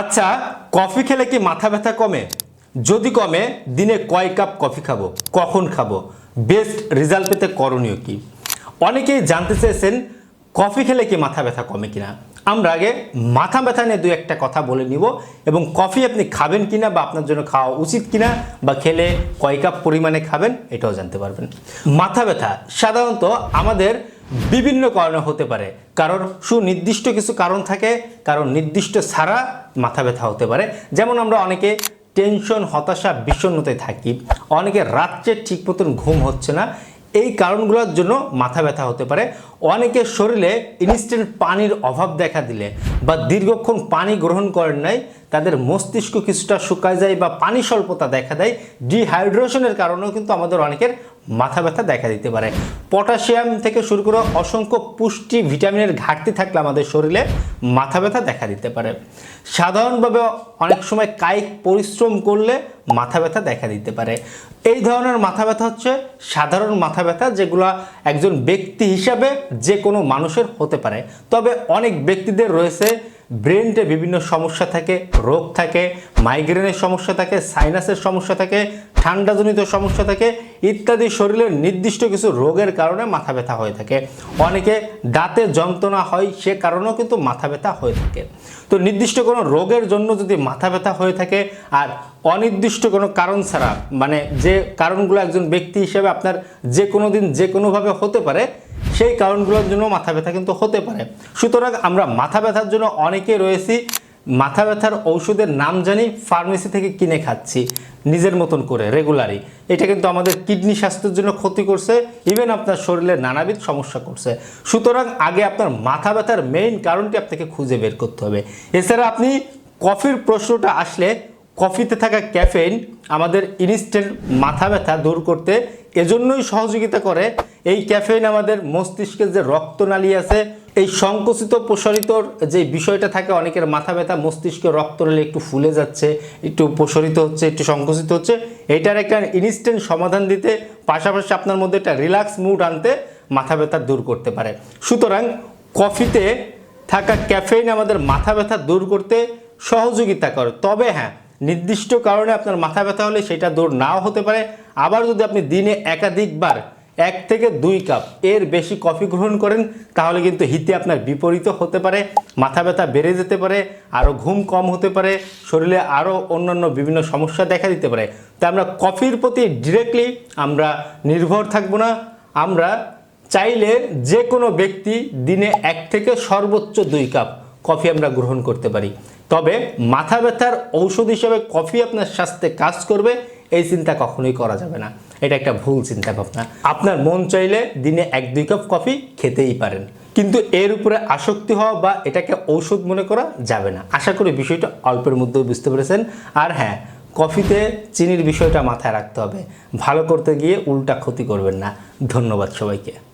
আচ্ছা কফি খেলে কি মাথা ব্যথা কমে? যদি কমে, দিনে কয় কাপ কফি খাব? কখন খাব? বেস্ট রেজাল্ট পেতে করণীয় কি? অনেকেই জানতে চেয়েছেন, কফি খেলে কি মাথা ব্যথা কমে কিনা? আমরা আগে মাথা ব্যথা নিয়ে দু একটা কথা বলে নিব এবং কফি আপনি খাবেন কিনা বা আপনার জন্য খাওয়া উচিত কিনা বা খেলে কয় কাপ পরিমাণে খাবেন, এটাও জানতে পারবেন। মাথা ব্যথা, সাধারণত আমাদের বিভিন্ন কারণে হতে পারে। কারোর সুনির্দিষ্ট কিছু কারণ থাকে কারণ নির্দিষ্ট ছাড়া মাথা ব্যথা হতে পারে। যেমন আমরা অনেকে টেনশন, হতাশা, বিষণ্ণতায় থাকি। অনেকে রাত্রে ঠিক মতন ঘুম হচ্ছে না। এই কারণগুলোর জন্য মাথা ব্যথা হতে পারে। অনেকের শরীরে ইনস্ট্যান্ট পানির অভাব দেখা দিলে বা দীর্ঘক্ষণ পানি গ্রহণ করেন নাই, তাদের মস্তিষ্ক কিছুটা শুকায় যায় বা পানি স্বল্পতা দেখা দেয়। ডিহাইড্রেশনের কারণেও কিন্তু আমাদের অনেকের মাথা ব্যথা দেখা দিতে পারে। পটাশিয়াম থেকে শুরু করে অসংখ্য পুষ্টি ভিটামিনের ঘাটতি থাকলে আমাদের শরীরে মাথা ব্যথা দেখা দিতে পারে। সাধারণভাবে অনেক সময় কায়িক পরিশ্রম করলে মাথা ব্যথা দেখা দিতে পারে। এই ধরনের মাথা ব্যথা হচ্ছে সাধারণ মাথা ব্যথা যেগুলো একজন ব্যক্তি হিসাবে যে কোনো মানুষের হতে পারে। তবে অনেক ব্যক্তিদের রয়েছে ব্রেনটে বিভিন্ন সমস্যা থাকে, রোগ থাকে মাইগ্রেনের সমস্যা থাকে সাইনাসের সমস্যা থাকে, ঠান্ডাজনিত সমস্যা থাকে ইত্যাদি শরীরের নির্দিষ্ট কিছু রোগের কারণে মাথা ব্যথা হয়ে থাকে। অনেকে দাঁতে যন্ত্রণা হয়, সে কারণেও কিন্তু মাথা ব্যথা হয়ে থাকে। তো নির্দিষ্ট কোনো রোগের জন্য যদি মাথা ব্যথা হয়ে থাকে আর অনির্দিষ্ট কোনো কারণ ছাড়া মানে যে কারণগুলো একজন ব্যক্তি হিসেবে আপনার যে কোনো দিন যে কোনোভাবে হতে পারে সেই কারণগুলোর জন্য মাথা ব্যথা কিন্তু হতে পারে। সুতরাং আমরা মাথা ব্যথার জন্য অনেকে রয়েছি, মাথা ব্যথার ঔষধের নাম জানি ফার্মেসি থেকে কিনে খাচ্ছি, নিজের মতন করে রেগুলারই এটা কিন্তু আমাদের কিডনি স্বাস্থ্যের জন্য ক্ষতি করছে ইভেন আপনার শরীরে নানাবিধ সমস্যা করছে। সুতরাং আগে আপনার মাথা ব্যথার মেইন কারণটি আপনাকে খুঁজে বের করতে হবে। এছাড়া আপনি কফির প্রশ্নটা আসলে, কফিতে থাকা ক্যাফেইন আমাদের ইনস্ট্যান্ট মাথা ব্যথা দূর করতে এজন্যই সহযোগিতা করে এই ক্যাফেইন আমাদের মস্তিষ্কের যে রক্তনালী আছে, এই সংকুচিত প্রসারিত যে বিষয়টা থাকে, অনেকের মাথা ব্যথা, মস্তিষ্কে রক্তনালী একটু ফুলে যাচ্ছে, একটু প্রসারিত হচ্ছে, একটু সংকুচিত হচ্ছে, এটার একটা ইনস্ট্যান্ট সমাধান দিতে পাশাপাশি আপনার মধ্যে একটা রিল্যাক্স মুড আনতে মাথা ব্যথা দূর করতে পারে। সুতরাং কফিতে থাকা ক্যাফেইন আমাদের মাথা ব্যথা দূর করতে সহযোগিতা করে। তবে হ্যাঁ নির্দিষ্ট কারণে আপনার মাথা ব্যথা হলে সেটা দূর নাও হতে পারে। আবার যদি আপনি দিনে একাধিকবার এক থেকে দুই কাপ। এর বেশি কফি গ্রহণ করেন, তাহলে কিন্তু হিতে আপনার বিপরীত হতে পারে, মাথা ব্যথা বেড়ে যেতে পারে আরও ঘুম কম হতে পারে, শরীরে আরও অন্যান্য বিভিন্ন সমস্যা দেখা দিতে পারে। তাই আমরা কফির প্রতি ডিরেক্টলি আমরা নির্ভর থাকব না। আমরা চাইলে যে কোনো ব্যক্তি দিনে এক থেকে সর্বোচ্চ দুই কাপ কফি আমরা গ্রহণ করতে পারি। তবে মাথা ব্যথার ঔষধ হিসেবে কফি আপনার স্বাস্থ্যে কাজ করবে এই চিন্তা কখনোই করা যাবে না। এটা একটা ভুল চিন্তা ভাবনা আপনার মন চাইলে দিনে এক, দুই কাপ কফি খেতেই পারেন। কিন্তু এর উপরে আসক্তি হওয়া বা এটাকে ঔষধ মনে করা যাবে না। আশা করি বিষয়টা অল্পের মধ্যেও বুঝতে পেরেছেন। আর হ্যাঁ কফিতে চিনির বিষয়টা মাথায় রাখতে হবে। ভালো করতে গিয়ে উল্টা ক্ষতি করবেন না। ধন্যবাদ সবাইকে।